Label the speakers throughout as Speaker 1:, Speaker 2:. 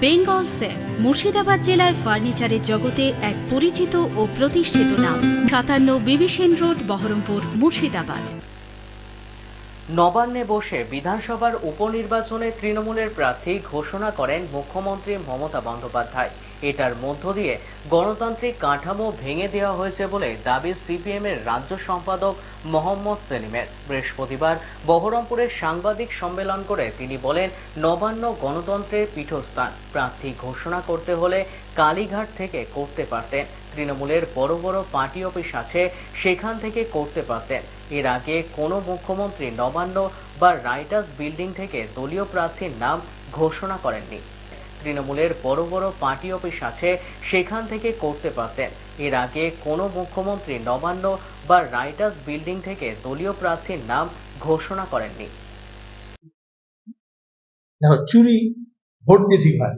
Speaker 1: Bengal safe, Murshidabad জেলায় ফার্নিচারের জগতে এক পরিচিত ও প্রতিষ্ঠিত নাম। সাতান্ন বিবিসেন রোড, বহরমপুর, মুর্শিদাবাদ।
Speaker 2: নবান্নে বসে বিধানসভার উপনির্বাচনে তৃণমূলের প্রার্থী ঘোষণা করেন মুখ্যমন্ত্রী মমতা বন্দ্যোপাধ্যায়। এটার মধ্য দিয়ে গণতান্ত্রিক কাঠামো ভেঙে দেওয়া হয়েছে বলে দাবি সিপিএম এর রাজ্য সম্পাদক মোহাম্মদ সেলিমের। বৃহস্পতিবার বহরমপুরের সাংবাদিক সম্মেলন করে তিনি বলেন, নবান্ন গণতন্ত্রের পীঠস্থান। প্রার্থী ঘোষণা করতে হলে কালীঘাট থেকে করতে পারতেন। তৃণমূলের বড় বড় পার্টি অফিস আছে, সেখান থেকে করতে পারতেন। এর আগে কোনো মুখ্যমন্ত্রী নবান্ন বা রাইটার্স বিল্ডিং থেকে দলীয় প্রার্থীর নাম ঘোষণা করেননি। তৃণমূলের বড় বড় পার্টি অফিস আছে, সেখান থেকে করতে পারতেন। এর আগে কোনো মুখ্যমন্ত্রী নবান্ন বা রাইটার্স বিল্ডিং থেকে দলীয় প্রার্থীর নাম ঘোষণা করেননি।
Speaker 3: দেখো, চুরি ভোট দিয়ে ঠিক হয়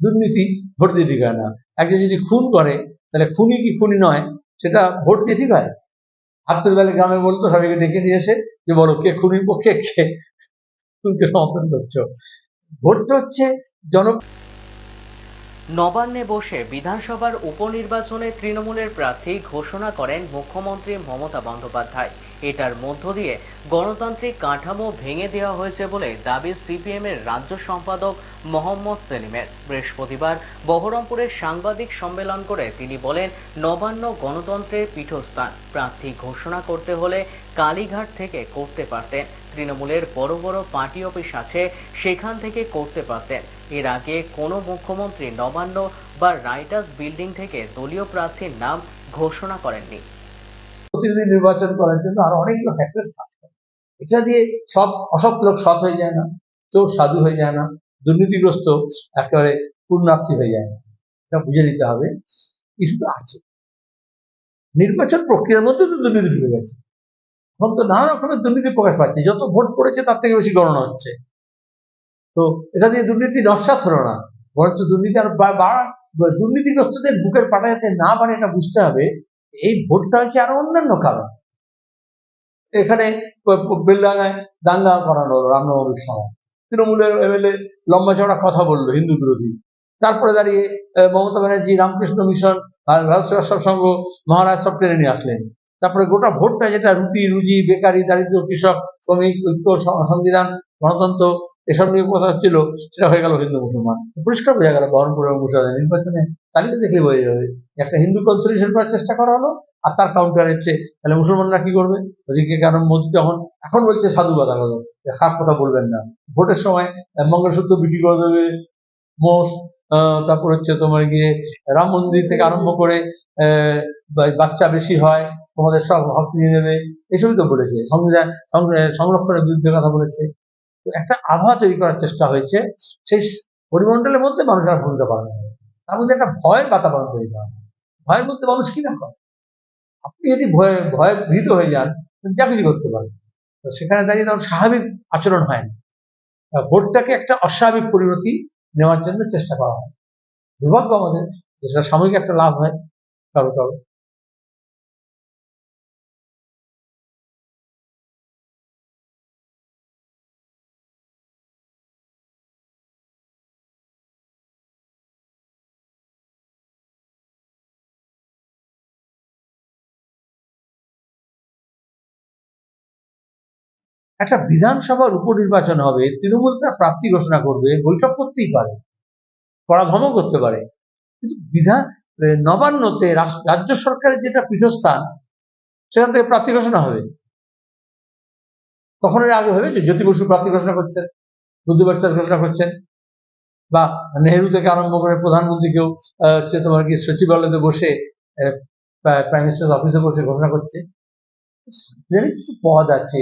Speaker 3: দুর্নীতি ভোট দিয়ে ঠিক হয় না। একজন যদি খুন করে, তাহলে খুনি কি খুনি নয়, সেটা ভোট দিয়ে ঠিক হয়। হাতের বেলা গ্রামে বলতো সবাইকে ডেকে নিয়ে এসে যে বলো কে খুনির পক্ষে কে খুনকে সমর্থন করছ। ভোটটা হচ্ছে জন
Speaker 2: নবান্নে বসে বিধানসভার উপনির্বাচনে তৃণমূলের প্রার্থী ঘোষণা করেন মুখ্যমন্ত্রী মমতা বন্দ্যোপাধ্যায়। এটার মধ্য দিয়ে গণতান্ত্রিক কাঠামো ভেঙে দেওয়া হয়েছে বলে দাবি সিপিএম এর রাজ্য সম্পাদক মোহাম্মদ সেলিমের। বৃহস্পতিবার বহরমপুরের সাংবাদিক সম্মেলন করে তিনি বলেন, নবান্ন গণতন্ত্রের পীঠস্থান। প্রার্থী ঘোষণা করতে হলে কালীঘাট থেকে করতে পারতেন। তৃণমূলের বড় বড় পার্টি অফিস আছে, সেখান থেকে করতে পারতেন। এর আগে কোনো মুখ্যমন্ত্রী নবান্ন বা রাইটার্স বিল্ডিং থেকে দলীয় প্রার্থীর নাম ঘোষণা করেননি।
Speaker 3: প্রতিনিধি নির্বাচন করার জন্য আরও অনেকগুলো ফ্যাক্টর কাজ করে। এটা দিয়ে সব অসৎ লোক সৎ হয়ে যায় না, চোর সাধু হয়ে যায় না, দুর্নীতিগ্রস্ত একেবারে পূর্ণার্থী হয়ে যায় না। এটা বুঝে নিতে হবে। কিছু আছে। নির্বাচন প্রক্রিয়ার মধ্যে তো দুর্নীতি ঢুকে গেছে। এখন তো নানা রকমের দুর্নীতি প্রকাশ পাচ্ছে। যত ভোট পড়েছে, তার থেকে বেশি গণনা হচ্ছে। তো এটা দিয়ে দুর্নীতি নস্বাত হলো না। বরঞ্চ দুর্নীতি আর দুর্নীতিগ্রস্তদের বুকের পাটা যাতে না বাড়ে, এটা বুঝতে হবে। এই ভোটটা হচ্ছে আরও অন্যান্য কারণ। এখানে বেলডাঙ্গায় দাঙ্গা করানো হলো রামনবমীর সময়। তৃণমূলের এমএলএ লম্বা চড়া কথা বলল হিন্দু বিরোধী। তারপরে দাঁড়িয়ে মমতা ব্যানার্জি রামকৃষ্ণ মিশন ভারত সেবাশ্রম সংঘ মহারাজ সব টেনে নিয়ে আসলেন। তারপরে গোটা ভোটটা যেটা রুটি, রুজি, বেকারি, দারিদ্র, কৃষক, শ্রমিক, ঐক্য সংবিধান, গণতন্ত্র, এসব নিয়ে কথা ছিল, সেটা হয়ে গেল হিন্দু মুসলমান। পরিষ্কার বোঝা গেল বহরমপুর এবং মুর্শিদাবাদের নির্বাচনে তালিকা দেখে বোঝা যাবে একটা হিন্দু কনসলিউশন করার চেষ্টা করা হলো, আর তার কাউন্টার হচ্ছে তাহলে মুসলমানরা কি করবে? ওদিকে কারণ মোদি তখন এখন বলছে সাধু কথা কথা খারাপ কথা বলবেন না। ভোটের সময় মঙ্গলসূত্র বিক্রি করে দেবে, মোষ তারপর হচ্ছে তোমার গিয়ে রাম মন্দির থেকে আরম্ভ করে বাচ্চা বেশি হয় তোমাদের সব হক নিয়ে নেবে। এসবই তো বলেছে। সংবিধান সংরক্ষণের বিরুদ্ধে কথা বলেছে। তো একটা আবহাওয়া তৈরি করার চেষ্টা হয়েছে। সেই পরিমণ্ডলের মধ্যে মানুষের ভূমিকা পালন করে তার মধ্যে একটা ভয় বাতাবরণ তৈরি করা। ভয়ের মধ্যে মানুষ কি না করে? আপনি যদি ভয়ে ভয়ে ভীত হয়ে যান যা কিছু করতে পারেন তো সেখানে দাঁড়িয়ে তখন স্বাভাবিক আচরণ হয় না। ভোটটাকে একটা অস্বাভাবিক পরিণতি নেওয়ার জন্য চেষ্টা করা হয়। দুর্ভাগ্য আমাদের যে সেটা সাময়িক একটা লাভ হয়। কারও কারও। একটা বিধানসভার উপনির্বাচন হবে, তৃণমূল তার প্রার্থী ঘোষণা করবে, বৈঠক করতেই পারে পরাভ্রমও করতে পারে। কিন্তু বিধান নবান্নতে রাজ্য সরকারের যেটা পীঠস্থান, সেখান থেকে প্রার্থী ঘোষণা হবে। এর আগে যে জ্যোতি বসু প্রার্থী ঘোষণা করছেন, বুদ্ধ বিশ্বাস ঘোষণা করছেন, বা নেহেরু থেকে আরম্ভ করে প্রধানমন্ত্রীকেও হচ্ছে তোমার কি সচিবালয়তে বসে প্রাইম মিনিস্টার অফিসে বসে ঘোষণা করছে। কিছু পদ আছে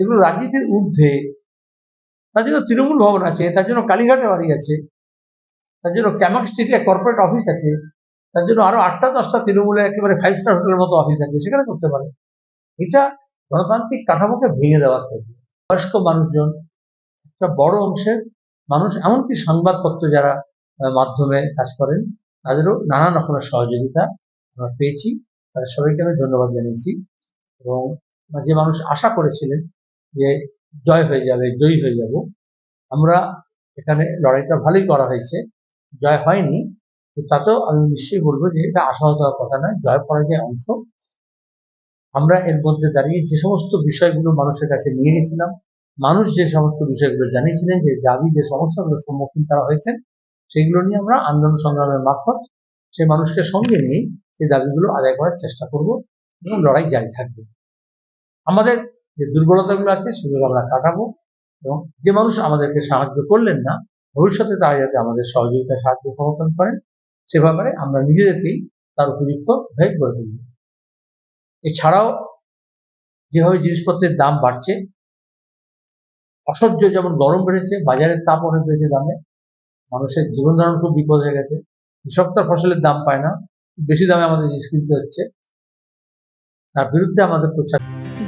Speaker 3: এগুলো রাজনীতির ঊর্ধ্বে তার জন্য তৃণমূল ভবন আছে, তার জন্য কালীঘাটে বাড়ি আছে, তার জন্য ক্যামাক স্ট্রিটে কর্পোরেট অফিস আছে, তার জন্য আরও আটটা দশটা তৃণমূলের একেবারে ফাইভ স্টার হোটেলের মতো অফিস আছে, সেখানে করতে পারে। এটা গণতান্ত্রিক কাঠামোকে ভেঙে দেওয়ার তৈরি বয়স্ক মানুষজন, একটা বড় অংশের মানুষ, এমনকি সংবাদপত্র যারা মাধ্যমে কাজ করেন, তাদেরও নানান রকমের সহযোগিতা আমরা পেয়েছি। তাদের সবাইকে আমি ধন্যবাদ জানিয়েছি। এবং যে মানুষ আশা করেছিলেন যে জয় হয়ে যাবে, জয়ী হয়ে যাব। আমরা এখানে লড়াইটা ভালোই করা হয়েছে। জয় হয়নি। তো তাতেও আমি নিশ্চয়ই বলব যে এটা আশাহত হওয়ার কথা নয়। জয় পরাজয় অংশ। আমরা এর মধ্যে দাঁড়িয়ে যে সমস্ত বিষয়গুলো মানুষের কাছে নিয়ে গেছিলাম, মানুষ যে সমস্ত বিষয়গুলো জানিয়েছিলেন, যে দাবি, যে সমস্যাগুলোর সম্মুখীন তারা হয়েছেন, সেগুলো নিয়ে আমরা আন্দোলন সংগ্রামের মারফত সেই মানুষকে সঙ্গে নিয়ে সেই দাবিগুলো আদায় করার চেষ্টা করব এবং লড়াই জারি থাকবে। আমাদের যে দুর্বলতাগুলো আছে সেগুলো আমরা কাটাবো এবং যে মানুষ আমাদেরকে সাহায্য করলেন না, ভবিষ্যতে তারা যাতে আমাদের সহযোগিতা সাহায্য সমর্থন করেন, সে ব্যাপারে আমরা নিজেদেরকেই তার উপযুক্ত হয়ে গড়ে তুলব। এছাড়াও যেভাবে জিনিসপত্রের দাম বাড়ছে, অসহ্য যেমন গরম বেড়েছে, বাজারের তাপ অনেক বেড়েছে দামে, মানুষের জীবন ধারণ খুব বিপদ হয়ে গেছে, কৃষক তার ফসলের দাম পায় না, বেশি দামে আমাদের জিনিস কিনতে হচ্ছে, তার বিরুদ্ধে আমাদের প্রচার